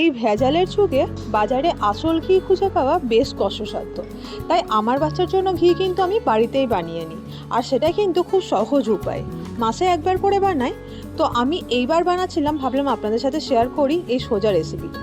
এই ভেজালের যুগে বাজারে আসল ঘি খুঁজে পাওয়া বেশ কষ্টসাধ্য। তাই আমার বাচ্চার জন্য ঘি কিন্তু আমি বাড়িতেই বানিয়ে নিই, আর সেটা কিন্তু খুব সহজ উপায়। মাসে একবার করে বানাই, তো আমি এইবার বানাচ্ছিলাম, ভাবলাম আপনাদের সাথে শেয়ার করি এই সোজা রেসিপিটা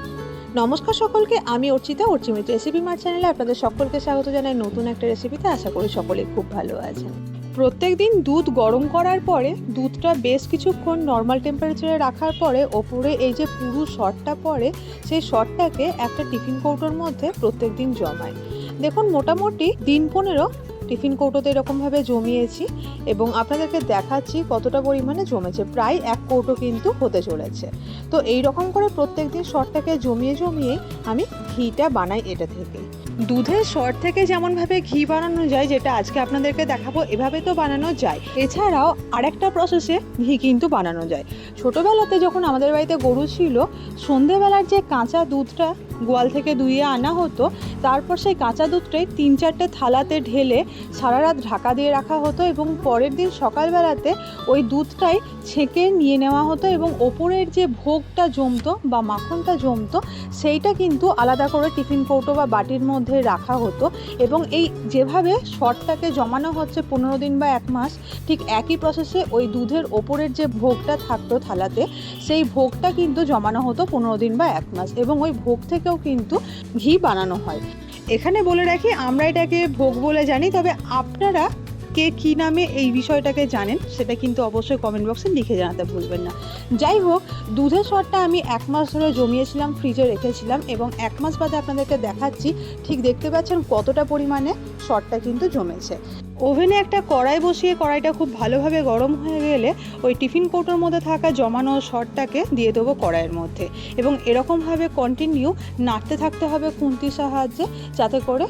নমস্কার সকলকে, আমি অর্চিতা, অর্চিমিত রেসিপি মার চ্যানেলে আপনাদের সকলকে স্বাগত জানাই। নতুন একটা রেসিপিতে আশা করি সকলে খুব ভালো আছেন। প্রত্যেক দিন দুধ গরম করার পরে দুধটা বেশ কিছুক্ষণ নর্মাল টেম্পারেচারে রাখার পরে ওপরে এই যে পুরো শটটা পড়ে সেই শটটাকে একটা টিফিন কৌটোর মধ্যে প্রত্যেক দিন জমায় দেখুন, মোটামুটি দিন পনেরো টিফিন কৌটোতে এরকমভাবে জমিয়েছি এবং আপনাদেরকে দেখাচ্ছি কতটা পরিমাণে জমেছে। প্রায় এক কৌটো কিন্তু হতে চলেছে। তো এই রকম করে প্রত্যেক দিন শটটাকে জমিয়ে জমিয়ে আমি ঘিটা বানাই এটা থেকে দুধের সর থেকে যেমনভাবে ঘি বানানো যায়, যেটা আজকে আপনাদেরকে দেখাবো, এভাবে তো বানানো যায়। এছাড়াও আরেকটা প্রসেসে ঘি কিন্তু বানানো যায়। ছোটোবেলাতে যখন আমাদের বাড়িতে গরু ছিল, সন্ধেবেলার যে কাঁচা দুধটা গোয়াল থেকে দুইয়ে আনা হতো তারপর সেই কাঁচা দুধটাই তিন চারটে থালাতে ঢেলে সারা রাত ঢাকা দিয়ে রাখা হতো এবং পরের দিন সকালবেলাতে ওই দুধটাই ছেঁকে নিয়ে নেওয়া হতো এবং ওপরের যে ভোগটা জমতো বা মাখনটা জমতো, সেইটা কিন্তু আলাদা করে টিফিন কৌটো বা বাটির মধ্যে রাখা হতো এবং এই যেভাবে শর্টটাকে জমানো হচ্ছে পনেরো দিন বা এক মাস, ঠিক একই প্রসেসে ওই দুধের ওপরের যে ভোগটা থাকতো থালাতে, সেই ভোগটা কিন্তু জমানো হতো পনেরো দিন বা এক মাস এবং ওই ভোগ থেকেও কিন্তু ঘি বানানো হয়। এখানে বলে রাখি, আমরা এটাকে ভোগ বলে জানি, তবে আপনারা কে কী নামে এই বিষয়টাকে জানেন, সেটা কিন্তু অবশ্যই কমেন্ট বক্সে লিখে জানাতে ভুলবেন না। যাই হোক, দুধের স্বরটা আমি এক মাস ধরে জমিয়েছিলাম ফ্রিজে রেখেছিলাম এবং এক মাস বাদে আপনাদেরকে দেখাচ্ছি, ঠিক দেখতে পাচ্ছেন কতটা পরিমাণে স্বরটা কিন্তু জমেছে। ওভেনে একটা কড়াই বসিয়ে কড়াইটা খুব ভালোভাবে গরম হয়ে গেলে ওই টিফিন কৌটোর মধ্যে থাকা জমানো শটটাকে দিয়ে দেবো কড়াইয়ের মধ্যে। এবং এরকমভাবে কন্টিনিউ নাড়তে থাকতে হবে খুন্তির সাহায্যে যাতে করে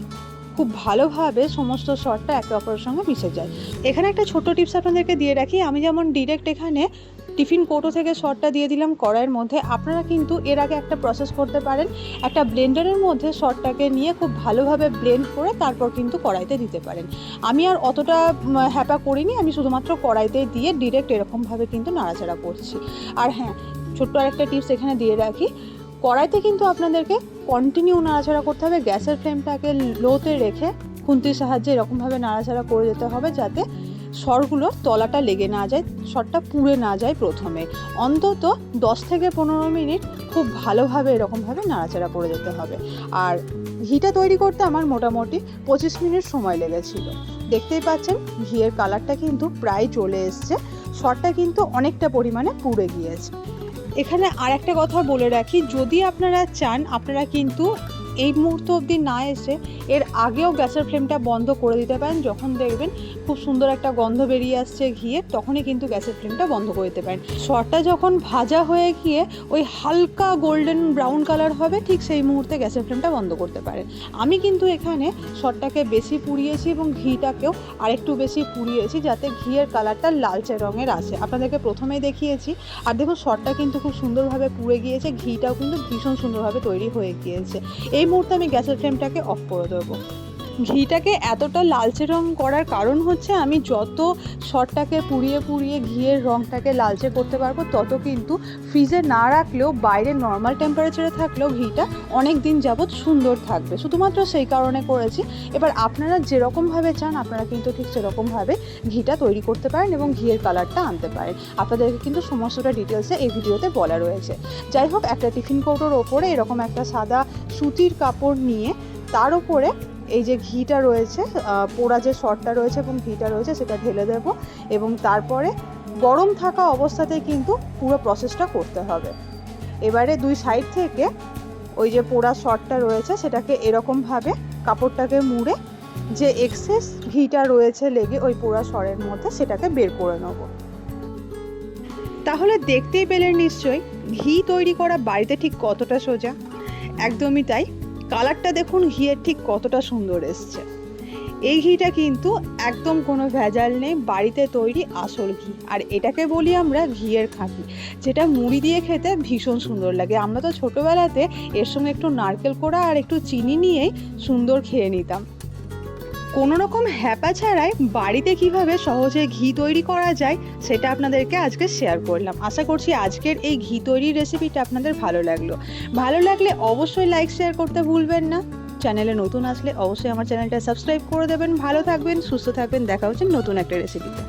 খুব ভালোভাবে সমস্ত শটটা একে অপরের সঙ্গে মিশে যায়। এখানে একটা ছোট টিপস আপনাদেরকে দিয়ে রাখি। আমি যেমন ডিরেক্ট এখানে টিফিন কৌটো থেকে শটটা দিয়ে দিলাম কড়াইয়ের মধ্যে। আপনারা কিন্তু এর আগে একটা প্রসেস করতে পারেন। একটা ব্লেন্ডারের মধ্যে শটটাকে নিয়ে খুব ভালোভাবে ব্লেন্ড করে তারপর কিন্তু কড়াইতে দিতে পারেন। আমি আর অতটা হ্যাপা করিনি। আমি শুধুমাত্র কড়াইতে দিয়ে ডিরেক্ট এরকমভাবে কিন্তু নাড়াচাড়া করছি। আর হ্যাঁ ছোট্ট আরেকটা টিপস এখানে দিয়ে রাখি। কড়াইতে কিন্তু আপনাদেরকে কন্টিনিউ নাড়াচাড়া করতে হবে। গ্যাসের ফ্লেমটাকে লোতে রেখে খুন্তির সাহায্যে এরকমভাবে নাড়াচাড়া করে যেতে হবে যাতে সরগুলোর তলাটা লেগে না যায় সরটা পুড়ে না যায় প্রথমে। অন্তত দশ থেকে পনেরো মিনিট খুব ভালোভাবে এরকমভাবে নাড়াচাড়া করে যেতে হবে। আর ঘিটা তৈরি করতে আমার মোটামুটি পঁচিশ মিনিট সময় লেগেছিল। দেখতেই পাচ্ছেন, ঘিয়ের কালারটা কিন্তু প্রায় চলে এসছে। সরটা কিন্তু অনেকটা পরিমাণে পুড়ে গিয়েছে। এখানে আর একটা কথা বলে রাখি, যদি আপনারা চান, আপনারা কিন্তু এই মুহূর্ত অবধি না এসে এর আগেও গ্যাসের ফ্লেমটা বন্ধ করে দিতে পারেন। যখন দেখবেন খুব সুন্দর একটা গন্ধ বেরিয়ে আসছে ঘিয়ে, তখনই কিন্তু গ্যাসের ফ্লেমটা বন্ধ করে দিতে পারেন। শরটা যখন ভাজা হয়ে গিয়ে ওই হালকা গোল্ডেন ব্রাউন কালার হবে, ঠিক সেই মুহূর্তে গ্যাসের ফ্লেমটা বন্ধ করতে পারেন। আমি কিন্তু এখানে শরটাকে বেশি পুড়িয়েছি এবং ঘিটাকেও আরেকটু বেশি পুড়িয়েছি যাতে ঘিয়ের কালারটা লালচে রঙের আসে। আপনাদেরকে প্রথমেই দেখিয়েছি। আর দেখুন শরটা কিন্তু খুব সুন্দরভাবে পুড়ে গিয়েছে, ঘিটাও কিন্তু ভীষণ সুন্দরভাবে তৈরি হয়ে গিয়েছে। এই মুহূর্তে আমি গ্যাসের ফ্লেমটাকে অফ করে দেবো। ঘিটাকে এতটা লালচে রং করার কারণ হচ্ছে আমি যত শরটাকে পুড়িয়ে পুড়িয়ে ঘিয়ের রংটাকে লালচে করতে পারব, তত কিন্তু ফ্রিজে না রাখলেও, বাইরে নর্মাল টেম্পারেচারে থাকলেও ঘিটা অনেক দিন যাবৎ সুন্দর থাকবে। শুধুমাত্র সেই কারণে করেছি। এবার আপনারা যেরকমভাবে চান, আপনারা কিন্তু ঠিক সেরকমভাবে ঘিটা তৈরি করতে পারেন এবং ঘিয়ের কালারটা আনতে পারেন। আপনাদেরকে কিন্তু সমস্তটা ডিটেলসে এই ভিডিওতে বলা রয়েছে। যাই হোক, একটা টিফিন কৌটোর ওপরে এরকম একটা সাদা সুতির কাপড় নিয়ে তার উপরে এই যে ঘিটা রয়েছে পোড়া যে শর্টটা রয়েছে এবং ঘিটা রয়েছে সেটা ঢেলে দেব এবং তারপরে গরম থাকা অবস্থাতেই কিন্তু পুরো প্রসেসটা করতে হবে। এবারে দুই সাইড থেকে ওই যে পোড়া শর্টটা রয়েছে সেটাকে এরকমভাবে কাপড়টাকে মুড়ে যে এক্সেস ঘিটা রয়েছে লেগে ওই পোড়া সরের মধ্যে সেটাকে বের করে নেব। তাহলে দেখতেই পেলেন নিশ্চয়ই, ঘি তৈরি করা বাড়িতে ঠিক কতটা সোজা? একদমই তাই। কালারটা দেখুন ঘিয়ের ঠিক কতটা সুন্দর এসছে। এই ঘিটা কিন্তু একদম কোনো ভেজাল নেই, বাড়িতে তৈরি আসল ঘি। আর এটাকে বলি আমরা ঘিয়ের খাঁটি, যেটা মুড়ি দিয়ে খেতে ভীষণ সুন্দর লাগে। আমরা তো ছোটোবেলাতে এর সঙ্গে একটু নারকেল কোড়া আর একটু চিনি নিয়েই সুন্দর খেয়ে নিতাম। কোনো রকম হ্যাপা ছাড়াই বাড়িতে কীভাবে সহজে ঘি তৈরি করা যায় সেটা আপনাদেরকে আজকে শেয়ার করলাম। আশা করছি আজকের এই ঘি তৈরির রেসিপিটা আপনাদের ভালো লাগল। ভালো লাগলে অবশ্যই লাইক শেয়ার করতে ভুলবেন না। চ্যানেলে নতুন আসলে অবশ্যই আমার চ্যানেলটা সাবস্ক্রাইব করে দেবেন। ভালো থাকবেন, সুস্থ থাকবেন। দেখা হচ্ছে নতুন একটা রেসিপিতে